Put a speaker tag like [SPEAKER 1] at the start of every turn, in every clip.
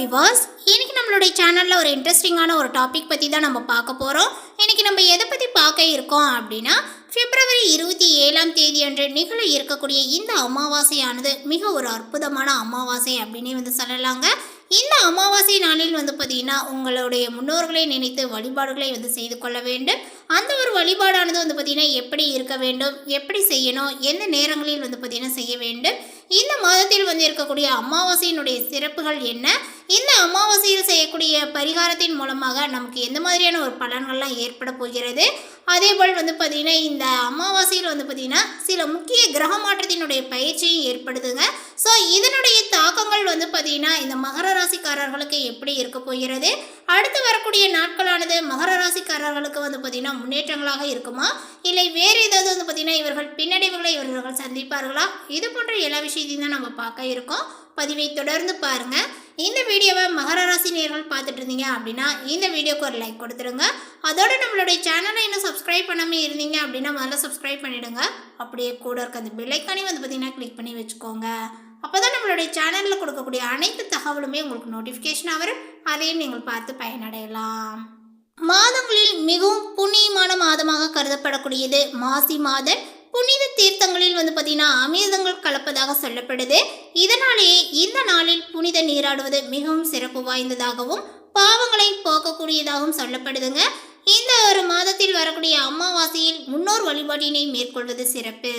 [SPEAKER 1] விவாஸ் இன்னைக்கு நம்மளுடைய சேனலில் ஒரு இன்ட்ரெஸ்டிங்கான ஒரு டாபிக் பற்றி தான் நம்ம பார்க்க போகிறோம் இன்னைக்கு நம்ம எதை பற்றி பார்க்க இருக்கோம் அப்படின்னா பிப்ரவரி இருபத்தி ஏழாம் தேதி அன்று நிகழ இருக்கக்கூடிய இந்த அமாவாசையானது மிக ஒரு அற்புதமான அமாவாசை அப்படின்னே வந்து சொல்லலாங்க. இந்த அமாவாசை நாளில் வந்து பார்த்திங்கன்னா உங்களுடைய முன்னோர்களை நினைத்து வழிபாடுகளை வந்து செய்து கொள்ள வேண்டும். அந்த ஒரு வழிபாடானது வந்து பார்த்திங்கன்னா எப்படி இருக்க வேண்டும் எப்படி செய்யணும் எந்த நேரங்களில் வந்து பார்த்தீங்கன்னா செய்ய வேண்டும். இந்த மாதத்தில் வந்து இருக்கக்கூடிய அமாவாசையினுடைய சிறப்புகள் என்ன இந்த அமாவாசையில் செய்யக்கூடிய பரிகாரத்தின் மூலமாக நமக்கு எந்த மாதிரியான ஒரு பலன்கள்லாம் ஏற்பட போகிறது? அதே போல் வந்து பார்த்திங்கன்னா இந்த அமாவாசையில் வந்து பார்த்திங்கன்னா சில முக்கிய கிரக மாற்றத்தினுடைய பயிற்சியும் ஏற்படுதுங்க. ஸோ இதனுடைய தாக்கங்கள் வந்து பார்த்திங்கன்னா இந்த மகர ராசிக்காரர்களுக்கு எப்படி இருக்க போகிறது? அடுத்து வரக்கூடிய நாட்களானது மகர ராசிக்காரர்களுக்கு வந்து பார்த்திங்கன்னா முன்னேற்றங்களாக இருக்குமா? இல்லை வேறு ஏதாவது வந்து பார்த்திங்கன்னா இவர்கள் பின்னடைவுகளை இவர்கள் சந்திப்பார்களா? இது போன்ற எல்லா விஷயத்தையும் தான் நம்ம பார்க்க இருக்கோம். பதிவை தொடர்ந்து பாருங்கள் இந்த வீடியோவை மகர ராசி நேர்கள் பார்த்துட்டு இருந்தீங்க அப்படின்னா இந்த வீடியோக்கு ஒரு லைக் கொடுத்துருங்க. அதோட நம்மளுடைய சேனலை இன்னும் சப்ஸ்கிரைப் பண்ணாமல் இருந்தீங்க அப்படின்னா முதல்ல சப்ஸ்கிரைப் பண்ணிவிடுங்க அப்படியே கூட இருக்க அந்த பில்லைக்கானே வந்து பார்த்தீங்கன்னா கிளிக் பண்ணி வச்சுக்கோங்க. அப்போ தான் நம்மளுடைய சேனலில் கொடுக்கக்கூடிய அனைத்து தகவலுமே உங்களுக்கு நோட்டிஃபிகேஷனாக வரும். அதையும் நீங்கள் பார்த்து பயனடையலாம். மாதங்களில் மிகவும் புண்ணியமான மாதமாக கருதப்படக்கூடியது மாசி மாதம். புனித தீர்த்தங்களில் வந்து பார்த்தீங்கன்னா அமிர்தங்கள் கலப்பதாக சொல்லப்படுது. இதனாலேயே இந்த நாளில் புனித நீராடுவது மிகவும் சிறப்பு வாய்ந்ததாகவும் பாவங்களை போக்கக்கூடியதாகவும் சொல்லப்படுதுங்க. இந்த ஒரு மாதத்தில் வரக்கூடிய அமாவாசையில் முன்னோர் வழிபாட்டினை மேற்கொள்வது சிறப்பு.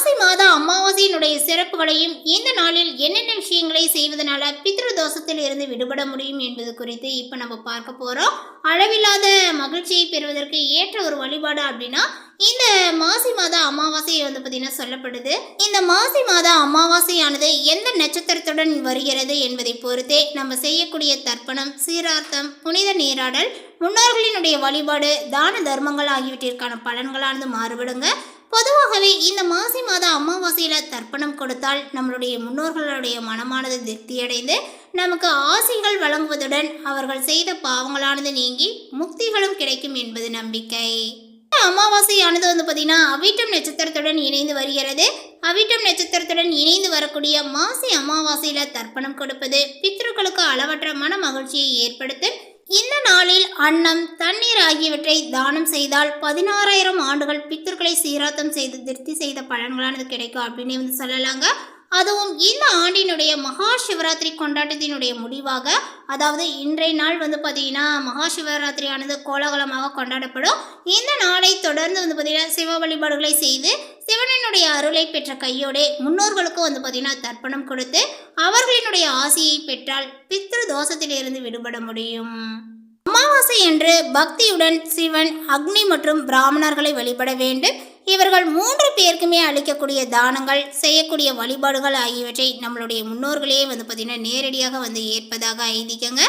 [SPEAKER 1] மாசி மாத அமாவாசையினுடைய சிறப்புகளையும் இந்த நாளில் என்னென்ன விஷயங்களை செய்வதனால பித்ரு தோஷத்தில் இருந்து விடுபட முடியும் என்பது குறித்து இப்போ நம்ம பார்க்க போகிறோம் அளவில்லாத மகிழ்ச்சியை பெறுவதற்கு ஏற்ற ஒரு வழிபாடு அப்படின்னா இந்த மாசி மாத அமாவாசை வந்து பார்த்தீங்கன்னா சொல்லப்படுது. இந்த மாசி மாத அமாவாசையானது எந்த நட்சத்திரத்துடன் வருகிறது என்பதை பொறுத்தே நம்ம செய்யக்கூடிய தர்ப்பணம் சீரார்த்தம் புனித நீராடல் முன்னோர்களினுடைய வழிபாடு தான தர்மங்கள் ஆகியவற்றிற்கான பலன்களானது மாறுபடுங்க. பொதுவாகவே இந்த மாசி மாத அமாவாசையில் தர்ப்பணம் கொடுத்தால் நம்மளுடைய முன்னோர்களுடைய மனமானது திருப்தியடைந்து நமக்கு ஆசைகள் வழங்குவதுடன் அவர்கள் செய்த பாவங்களானது நீங்கி முக்திகளும் கிடைக்கும் என்பது நம்பிக்கை. அமாவாசையானது வந்து பார்த்தீங்கன்னா அவிட்டம் நட்சத்திரத்துடன் இணைந்து வருகிறது. அவிட்டம் நட்சத்திரத்துடன் இணைந்து வரக்கூடிய மாசி அமாவாசையில் தர்ப்பணம் கொடுப்பது பித்ருக்களுக்கு அளவற்ற மன மகிழ்ச்சியை ஏற்படுத்தும் இந்த நாளில் அன்னம் தண்ணீர் ஆகியவற்றை தானம் செய்தால் பதினாறாயிரம் ஆண்டுகள் பித்தர்களை சீராத்தம் செய்து திருப்தி செய்த பலன்களானது கிடைக்கும் அப்படின்னு வந்து சொல்லலாங்க. அதுவும் இந்த ஆண்டினுடைய மகா சிவராத்திரி கொண்டாட்டத்தினுடைய முடிவாக அதாவது இன்றைய நாள் வந்து பார்த்தீங்கன்னா மகா சிவராத்திரியானது கோலாகலமாக கொண்டாடப்படும். இந்த நாளை தொடர்ந்து வந்து பார்த்தீங்கன்னா சிவ வழிபாடுகளை செய்து சிவனினுடைய அருளை பெற்ற கையோடே முன்னோர்களுக்கும் வந்து பார்த்தீங்கன்னா தர்ப்பணம் கொடுத்து அவர்களினுடைய ஆசையை பெற்றால் பித்ரு தோஷத்திலிருந்து விடுபட முடியும். அமாவாசை என்று பக்தியுடன் சிவன் அக்னி மற்றும் பிராமணர்களை வழிபட வேண்டும். இவர்கள் மூன்று பேருக்குமே அளிக்கக்கூடிய தானங்கள் செய்யக்கூடிய வழிபாடுகள் ஆகியவற்றை நம்மளுடைய முன்னோர்களே வந்து பார்த்திங்கன்னா நேரடியாக வந்து ஏற்பதாக ஐதிக்கங்க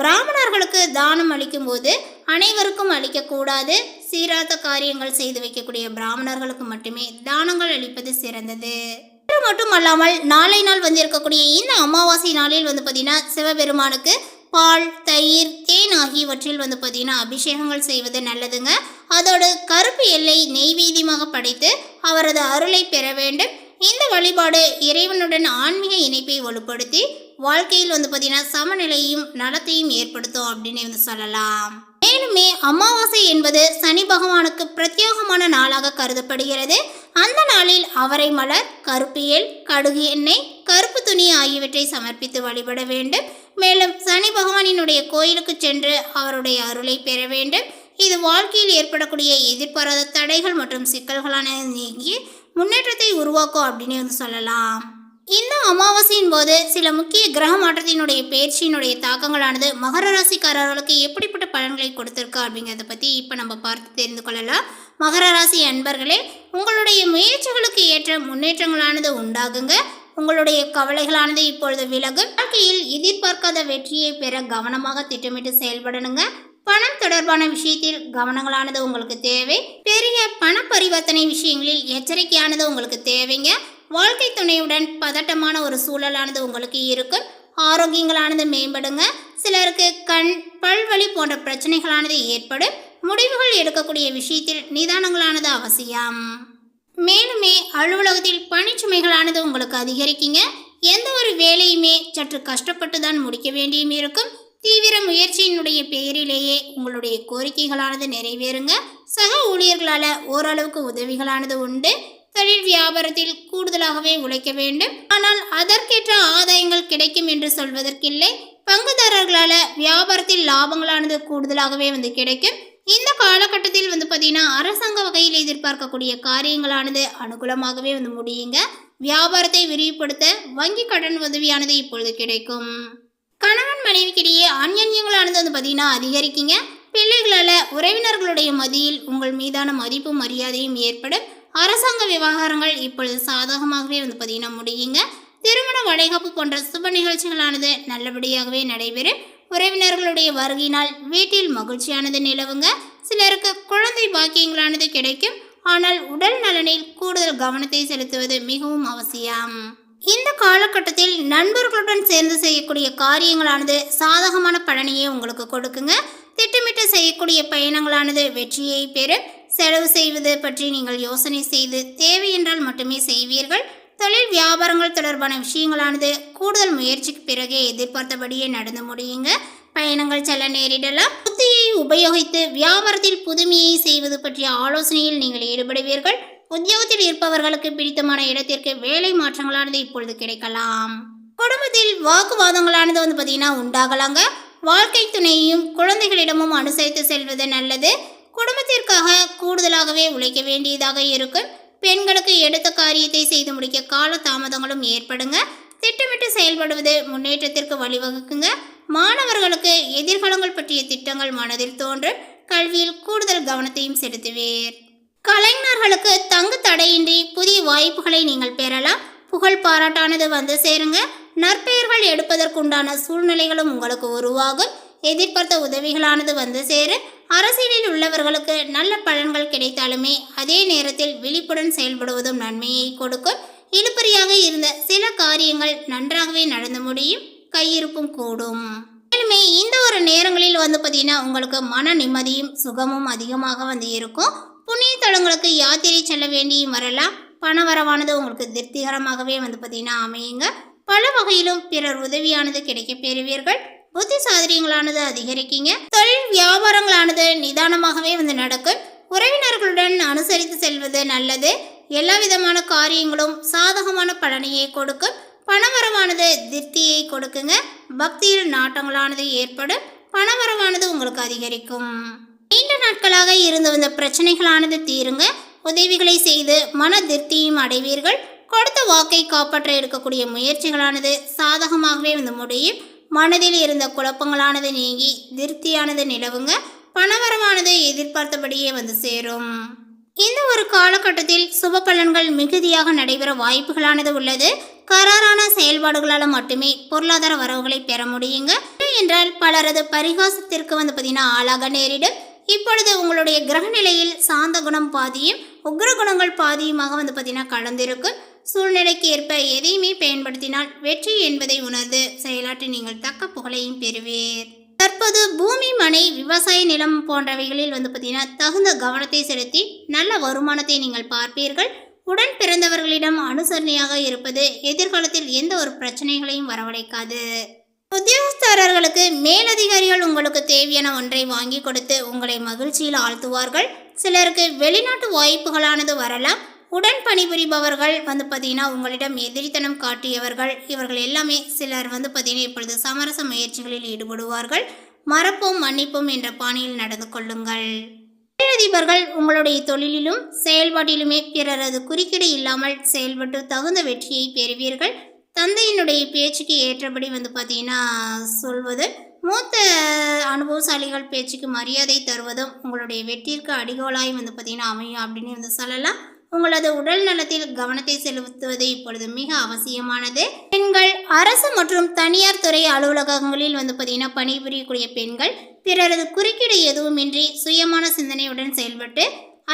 [SPEAKER 1] பிராமணர்களுக்கு தானம் அளிக்கும்போது அனைவருக்கும் அளிக்கக்கூடாது. சீராத காரியங்கள் செய்து வைக்கக்கூடிய பிராமணர்களுக்கு மட்டுமே தானங்கள் அளிப்பது சிறந்தது. இது மட்டுமல்லாமல் நாளை நாள் வந்து இருக்கக்கூடிய இந்த அமாவாசை நாளில் வந்து பார்த்தீங்கன்னா சிவபெருமானுக்கு பால் தயிர் தேன் ஆகியவற்றில் வந்து பார்த்தீங்கன்னா அபிஷேகங்கள் செய்வது நல்லதுங்க. அதோடு கருப்பு எல்லை நெய்வேதியமாக படைத்து அவரது அருளை பெற வேண்டும். இந்த வழிபாடு இறைவனுடன் ஆன்மீக இணைப்பை வலுப்படுத்தி வாழ்க்கையில் வந்து பார்த்தீங்கன்னா சமநிலையும் நலத்தையும் ஏற்படுத்தும் அப்படின்னு வந்து சொல்லலாம். மேலுமே அமாவாசை என்பது சனி பகவானுக்கு பிரத்யேகமான நாளாக கருதப்படுகிறது. அந்த நாளில் அவரை மலர் கருப்பியல் கடுகு எண்ணெய் கருப்பு துணி ஆகியவற்றை சமர்ப்பித்து வழிபட வேண்டும். மேலும் சனி பகவானினுடைய கோயிலுக்கு சென்று அவருடைய அருளை பெற வேண்டும். இது வாழ்க்கையில் ஏற்படக்கூடிய எதிர்பாராத தடைகள் மற்றும் சிக்கல்களான நீங்கி முன்னேற்றத்தை உருவாக்கும் அப்படின்னு வந்து சொல்லலாம். இந்த அமாவாசையின் போது சில முக்கிய கிரக மாற்றத்தினுடைய பயிற்சியினுடைய தாக்கங்களானது மகர ராசிக்காரர்களுக்கு எப்படிப்பட்ட பலன்களை கொடுத்துருக்கு அப்படிங்கிறத பற்றி இப்போ நம்ம பார்த்து தெரிந்து கொள்ளலாம். மகர ராசி அன்பர்களே உங்களுடைய முயற்சிகளுக்கு ஏற்ற முன்னேற்றங்களானது உண்டாகுங்க. உங்களுடைய கவலைகளானது இப்பொழுது விலகும் வாழ்க்கையில் எதிர்பார்க்காத வெற்றியை பெற கவனமாக திட்டமிட்டு செயல்படணுங்க. பணம் தொடர்பான விஷயத்தில் கவனங்களானது உங்களுக்கு தேவை. பெரிய பண பரிவர்த்தனை விஷயங்களில் எச்சரிக்கையானது உங்களுக்கு தேவைங்க. வாழ்க்கை துணையுடன் பதட்டமான ஒரு சூழலானது உங்களுக்கு இருக்கும். ஆரோக்கியங்களானது மேம்படுங்க. சிலருக்கு கண் பல்வழி போன்ற பிரச்சனைகளானது ஏற்படும். முடிவுகள் எடுக்கக்கூடிய விஷயத்தில் நிதானங்களானது அவசியம். மேலுமே அலுவலகத்தில் பணிச்சுமைகளானது உங்களுக்கு அதிகரிக்குங்க. எந்த ஒரு வேலையுமே சற்று கஷ்டப்பட்டு தான் முடிக்க வேண்டியும் இருக்கும் தீவிர முயற்சியினுடைய பெயரிலேயே உங்களுடைய கோரிக்கைகளானது நிறைவேறுங்க. சக ஊழியர்களால் ஓரளவுக்கு உதவிகளானது உண்டு. தொழில் வியாபாரத்தில் கூடுதலாகவே உழைக்க வேண்டும். ஆனால் அதற்கேற்ற ஆதாயங்கள் கிடைக்கும் என்று சொல்வதற்கில்லை. பங்குதாரர்களால் வியாபாரத்தில் லாபங்களானது கூடுதலாகவே வந்து கிடைக்கும். இந்த காலகட்டத்தில் வந்து பார்த்தீங்கன்னா அரசாங்க வகையில் எதிர்பார்க்கக்கூடிய காரியங்களானது அனுகூலமாகவே வந்து முடியுங்க. வியாபாரத்தை விரிவுபடுத்த வங்கி கடன் உதவியானது இப்பொழுது கிடைக்கும். கணவன் மனைவிக்கிடையே அந்யன்யங்களானது வந்து பார்த்தீங்கன்னா அதிகரிக்குங்க. பிள்ளைகளால் உறவினர்களுடைய மதியில் உங்கள் மீதான மதிப்பும் மரியாதையும் ஏற்படும். அரசாங்க விவகாரங்கள் இப்பொழுது சாதகமாகவே வந்து பார்த்தீங்கன்னா முடியுங்க. திருமண வளைகாப்பு போன்ற சுப நிகழ்ச்சிகளானது நல்லபடியாகவே நடைபெறும். உறவினர்களுடைய வருகையினால் வீட்டில் மகிழ்ச்சியானது நிலவுங்க. சிலருக்கு குழந்தை பாக்கியங்களானது கிடைக்கும். ஆனால் உடல் நலனில் கூடுதல் கவனத்தை செலுத்துவது மிகவும் அவசியம். இந்த காலகட்டத்தில் நண்பர்களுடன் சேர்ந்து செய்யக்கூடிய காரியங்களானது சாதகமான பலனையே உங்களுக்கு கொடுக்குங்க. திட்டமிட்டு செய்யக்கூடிய பயணங்களானது வெற்றியை பெறும். செலவு செய்வது பற்றி நீங்கள் யோசனை செய்து தேவை என்றால் மட்டுமே செய்வீர்கள். தொழில் வியாபாரங்கள் தொடர்பான விஷயங்களானது. கூடுதல் முயற்சிக்கு பிறகே எதிர்பார்த்தபடியே நடந்து முடியுங்க. பயணங்கள் செல்ல நேரிடலாம். புத்தியை உபயோகித்து வியாபாரத்தில் புதுமையை செய்வது பற்றிய ஆலோசனையில் நீங்கள் ஈடுபடுவீர்கள். உத்தியோகத்தில் இருப்பவர்களுக்கு பிடித்தமான இடத்திற்கு வேலை மாற்றங்களானது இப்பொழுது கிடைக்கலாம். குடும்பத்தில் வாக்குவாதங்களானது வந்து பார்த்தீங்கன்னா உண்டாகலாங்க. வாழ்க்கை துணையையும் குழந்தைகளிடமும் அனுசரித்து செல்வது நல்லது. குடும்பத்திற்காக கூடுதலாகவே உழைக்க வேண்டியதாக இருக்கும். பெண்களுக்கு எடுத்த காரியத்தை செய்து முடிக்க கால தாமதங்களும் ஏற்படுங்க. திட்டமிட்டு செயல்படுவது முன்னேற்றத்திற்கு வழிவகுக்குங்க. மாணவர்களுக்கு எதிர்காலங்கள் பற்றிய திட்டங்கள் மனதில் தோன்றும். கல்வியில் கூடுதல் கவனத்தையும் செலுத்துவீர். கலைஞர்களுக்கு தங்கு தடையின்றி புதிய வாய்ப்புகளை நீங்கள் பெறலாம். புகழ் பாராட்டானது வந்து சேருங்க. நற்பெயர்கள் எடுப்பதற்குண்டான சூழ்நிலைகளும் உங்களுக்கு உருவாகும். எதிர்பார்த்த உதவிகளானது வந்து சேரும். அரசியலில் உள்ளவர்களுக்கு நல்ல பலன்கள் கிடைத்தாலுமே அதே நேரத்தில் விழிப்புடன் செயல்படுவதும் நன்மையை கொடுக்கும். இழுபறியாக இருந்த சில காரியங்கள் நன்றாகவே நடந்து முடியும் கையிருப்பும் கூடும். மேலுமே இந்த ஒரு நேரங்களில் வந்து பார்த்தீங்கன்னா உங்களுக்கு மன நிம்மதியும் சுகமும் அதிகமாக வந்து இருக்கும். புண்ணிய தலங்களுக்கு யாத்திரை செல்ல வேண்டியும் வரலாம். பணவரவானது உங்களுக்கு திருப்திகரமாகவே வந்து பார்த்தீங்கன்னா அமையுங்க. பல வகையிலும் பிறர் உதவியானது கிடைக்க பெறுவீர்கள். புத்தி சாதரியங்களானது அதிகரிக்கீங்க. வியாபாரங்களானது நிதானமாகவே வந்து நடக்கும். உறவினர்களுடன் அனுசரித்து செல்வது நல்லது. எல்லா விதமான காரியங்களும் சாதகமான பலனையை கொடுக்கும். பணவரவானது திருப்தியை கொடுக்குங்க. பக்தியில் நாட்டங்களானது ஏற்படும். பணவரவானது உங்களுக்கு அதிகரிக்கும். நீண்ட நாட்களாக இருந்து வந்த பிரச்சனைகளானது தீருங்க. உதவிகளை செய்து மன திருப்தியும் அடைவீர்கள். கொடுத்த வாக்கை காப்பாற்ற எடுக்கக்கூடிய முயற்சிகளானது சாதகமாகவே வந்து முடியும். மனதில் இருந்த குழப்பங்களானது நீங்கி திருப்தியானது நிலவுங்க பணவரமானது எதிர்பார்த்தபடியே வந்து சேரும். இந்த ஒரு காலகட்டத்தில் சுப பலன்கள் மிகுதியாக நடைபெற வாய்ப்புகளானது உள்ளது. கராரான செயல்பாடுகளால் மட்டுமே பொருளாதார வரவுகளை பெற முடியுங்க. என்றால் பலரது பரிகாசத்திற்கு வந்து பார்த்தீங்கன்னா ஆளாக நேரிடும். இப்பொழுது உங்களுடைய கிரக நிலையில் சாந்த குணம் பாதியும் உக்ர குணங்கள் பாதியுமாக வந்து பார்த்தீங்கன்னா கலந்திருக்கும். சூழ்நிலைக்கு ஏற்ப எதையுமே பயன்படுத்தினால் வெற்றி என்பதை உணர்ந்து செயலாற்றி நீங்கள் தக்க புகழையும் பெறுவீர். தற்போது பூமி மனை விவசாய நிலம் போன்றவைகளில் வந்து பார்த்தீங்கன்னா தகுந்த கவனத்தை செலுத்தி நல்ல வருமானத்தை நீங்கள் பார்ப்பீர்கள். உடன் பிறந்தவர்களிடம் அனுசரணையாக இருப்பது எதிர்காலத்தில் எந்த ஒரு பிரச்சனைகளையும் வரவழைக்காது. உத்தியோகஸ்தாரர்களுக்கு மேலதிகாரிகள் உங்களுக்கு தேவையான ஒன்றை வாங்கி கொடுத்து உங்களை மகிழ்ச்சியில் ஆழ்த்துவார்கள். சிலருக்கு வெளிநாட்டு வாய்ப்புகளானது வரலாம். உடன் பணிபுரிபவர்கள் வந்து பார்த்தீங்கன்னா உங்களிடம் எதிரித்தனம் காட்டியவர்கள் இவர்கள் எல்லாமே சிலர் வந்து பார்த்தீங்கன்னா இப்பொழுது சமரச முயற்சிகளில் ஈடுபடுவார்கள். மறப்போம் மன்னிப்போம் என்ற பாணியில் நடந்து கொள்ளுங்கள். தொழிலதிபர்கள் உங்களுடைய தொழிலிலும் செயல்பாட்டிலுமே பிறரது குறுக்கீடு இல்லாமல் செயல்பட்டு தகுந்த வெற்றியை பெறுவீர்கள். தந்தையினுடைய பேச்சுக்கு ஏற்றபடி வந்து பார்த்தீங்கன்னா சொல்வது மூத்த அனுபவசாலிகள் பேச்சுக்கு மரியாதை தருவதும் உங்களுடைய வெற்றிற்கு அடிகோலாய் வந்து பார்த்தீங்கன்னா அமையும் அப்படின்னு வந்து சொல்லலாம். உங்களது உடல் நலத்தில் கவனத்தை செலுத்துவது இப்பொழுது மிக அவசியமானது. பெண்கள் அரசு மற்றும் தனியார் துறை அலுவலகங்களில் வந்து பார்த்தீங்கன்னா பணிபுரியக்கூடிய பெண்கள் பிறரது குறுக்கீடு எதுவுமின்றி சுயமான சிந்தனையுடன் செயல்பட்டு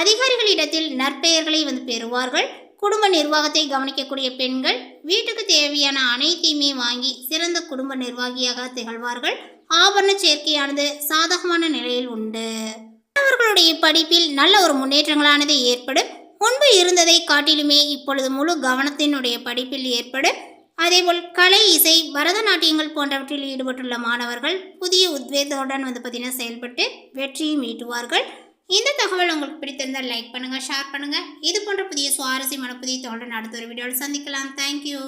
[SPEAKER 1] அதிகாரிகளிடத்தில் நற்பெயர்களை வந்து பெறுவார்கள். குடும்ப நிர்வாகத்தை கவனிக்கக்கூடிய பெண்கள் வீட்டுக்கு தேவையான அனைத்தையுமே வாங்கி சிறந்த குடும்ப நிர்வாகியாக திகழ்வார்கள். ஆபரண சேர்க்கையானது சாதகமான நிலையில் உண்டு. மாணவர்களுடைய படிப்பில் நல்ல ஒரு முன்னேற்றங்களானது ஏற்படும். முன்பு இருந்ததை காட்டிலுமே இப்பொழுது முழு கவனத்தினுடைய படிப்பில் ஏற்படும் அதேபோல் கலை இசை பரதநாட்டியங்கள் போன்றவற்றில் ஈடுபட்டுள்ள மாணவர்கள் புதிய உத்வேகத்துடன் வந்து பார்த்தீங்கன்னா செயல்பட்டு வெற்றியும் ஈட்டுவார்கள். இந்த தகவல் உங்களுக்கு பிடித்திருந்தால் லைக் பண்ணுங்கள் ஷேர் பண்ணுங்கள் இது போன்ற புதிய சுவாரஸ்யமான புதிய தகவலுடன் அடுத்த ஒரு வீடியோவில் சந்திக்கலாம். தேங்க்யூ